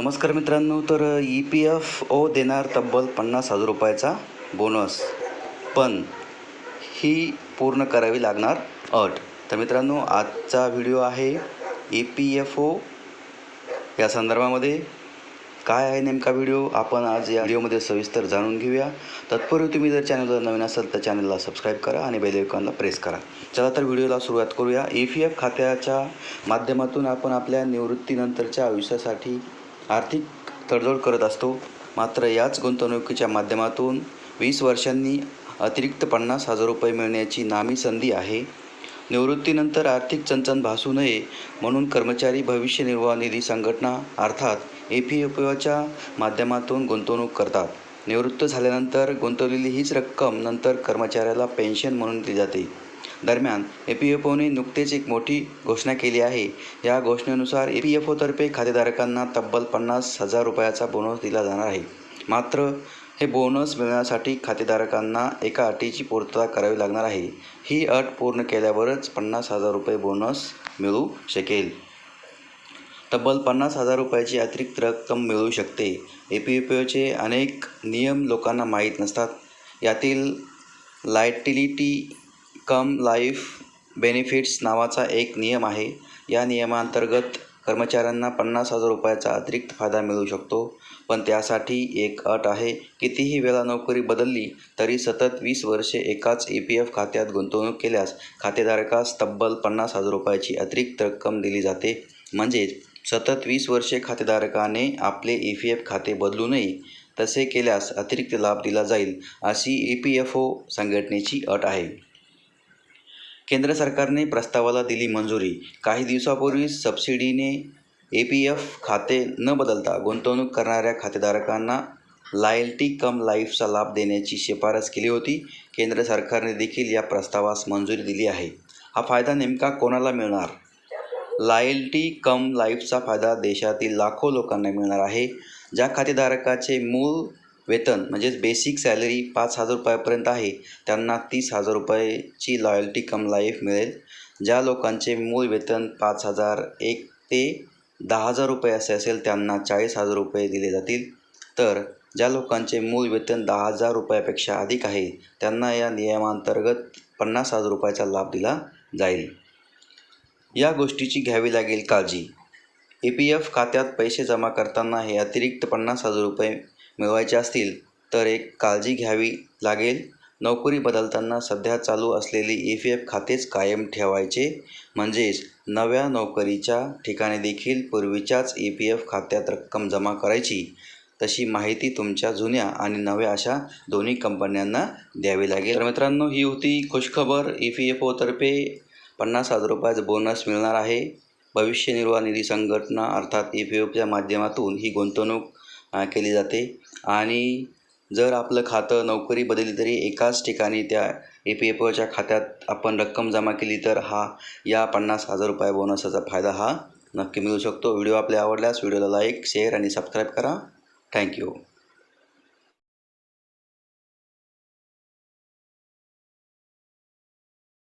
नमस्कार मित्रांनो तर ई पी एफ ओ देणार तब्बल पन्नास हजार रुपयाचा बोनस पण ही पूर्ण करावी लागणार अट. तर मित्रांनो आजचा व्हिडिओ आहे ई पी एफ ओ. या संदर्भामध्ये काय आहे नेमका व्हिडिओ आपण आज या व्हिडिओमध्ये सविस्तर जाणून घेऊया. तत्पूर्वी तुम्ही जर चॅनलला नवीन असाल तर चॅनलला सबस्क्राईब करा आणि बेल आयकॉनला प्रेस करा. चला तर व्हिडिओला सुरुवात करूया. ई पी एफ खात्याच्या माध्यमातून आपण आपल्या निवृत्तीनंतरच्या आयुष्यासाठी आर्थिक तडजोड करत असतो. मात्र याच गुंतवणुकीच्या माध्यमातून वीस वर्षांनी अतिरिक्त पन्नास हजार रुपये मिळण्याची नामी संधी आहे. निवृत्तीनंतर आर्थिक चणचण भासू नये म्हणून कर्मचारी भविष्य निर्वाह निधी संघटना अर्थात ए पी एफ ओच्या माध्यमातून गुंतवणूक करतात. निवृत्त झाल्यानंतर गुंतवलेली हीच रक्कम नंतर कर्मचाऱ्याला पेन्शन म्हणून दिली जाते. दरम्यान ए पी एफ ओने नुकतेच एक मोठी घोषणा केली आहे. या घोषणेनुसार ए पी एफ ओतर्फे खातेधारकांना तब्बल पन्नास हजार रुपयाचा बोनस दिला जाणार आहे. मात्र हे बोनस मिळण्यासाठी खातेधारकांना एका अटीची पूर्तता करावी लागणार आहे. ही अट पूर्ण केल्यावरच पन्नास हजार रुपये बोनस मिळू शकेल. तब्बल पन्नास हजार रुपयाची अतिरिक्त रक्कम मिळू शकते. ए पी एफ ओचे अनेक नियम लोकांना माहीत नसतात. यातील लायटिलिटी कम लाईफ बेनिफिट्स नावाचा एक नियम आहे. या नियमांतर्गत कर्मचाऱ्यांना पन्नास हजार रुपयाचा अतिरिक्त फायदा मिळू शकतो. पण त्यासाठी एक अट आहे कितीही वेळा नोकरी बदलली तरी सतत वीस वर्षे एकाच ई पी एफ खात्यात गुंतवणूक केल्यास खातेधारकास तब्बल पन्नास हजार रुपयाची अतिरिक्त रक्कम दिली जाते. म्हणजेच सतत वीस वर्षे खातेधारकाने आपले ई पी एफ खाते बदलू नये तसे केल्यास अतिरिक्त लाभ दिला जाईल अशी ई पी एफ ओ संघटनेची अट आहे. केंद्र सरकारने प्रस्तावाला दिली मंजुरी. काही दिवसापूर्वी सबसिडीने ए पी एफ खाते न बदलता गुंतवणूक करणाऱ्या खातेधारकांना लायल्टी कम लाईफचा लाभ देण्याची शिफारस केली होती. केंद्र सरकारने देखील या प्रस्तावास मंजुरी दिली आहे. हा फायदा नेमका कोणाला मिळणार? लायल्टी कम लाईफचा फायदा देशातील लाखो लोकांना मिळणार आहे. ज्या खातेधारकाचे मूळ वेतन म्हणजेच बेसिक सॅलरी पाच हजार रुपयापर्यंत आहे. त्यांना तीस हजार रुपयाची लॉयल्टी कम लाईफ मिळेल. ज्या लोकांचे मूळ वेतन पाच हजार एक ते दहा हजार रुपये असे असेल त्यांना चाळीस हजार रुपये दिले जातील. तर ज्या लोकांचे मूळ वेतन दहा हजार रुपयापेक्षा अधिक आहे त्यांना या नियमांतर्गत पन्नास हजार रुपयाचा लाभ दिला जाईल. या गोष्टीची घ्यावी लागेल काळजी. ए पी एफ खात्यात पैसे जमा करताना हे अतिरिक्त पन्नास हजार रुपये मिळवायचे असतील तर एक काळजी घ्यावी लागेल. नोकरी बदलताना सध्या चालू असलेली ई पी एफ खातेच कायम ठेवायचे. म्हणजेच नव्या नोकरीच्या ठिकाणी देखील पूर्वीच्याच ई पी एफ खात्यात रक्कम जमा करायची. तशी माहिती तुमच्या जुन्या आणि नव्या अशा दोन्ही कंपन्यांना द्यावी लागेल. तर मित्रांनो ही होती खुशखबर ई पी एफ ओतर्फे पन्नास हजार रुपयाचा बोनस मिळणार आहे. भविष्य निर्वाह निधी संघटना अर्थात ई पी एफच्या माध्यमातून ही गुंतवणूक केली जाते. आणि जर आपलं खातं नोकरी बदलली तरी एकाच ठिकाणी त्या ए पी एफ ओच्या खात्यात आपण रक्कम जमा केली तर हा या पन्नास हजार रुपये बोनसाचा फायदा हा नक्की मिळू शकतो. व्हिडिओ आपल्या आवडल्यास व्हिडिओला लाईक शेअर आणि सबस्क्राईब करा. Thank you.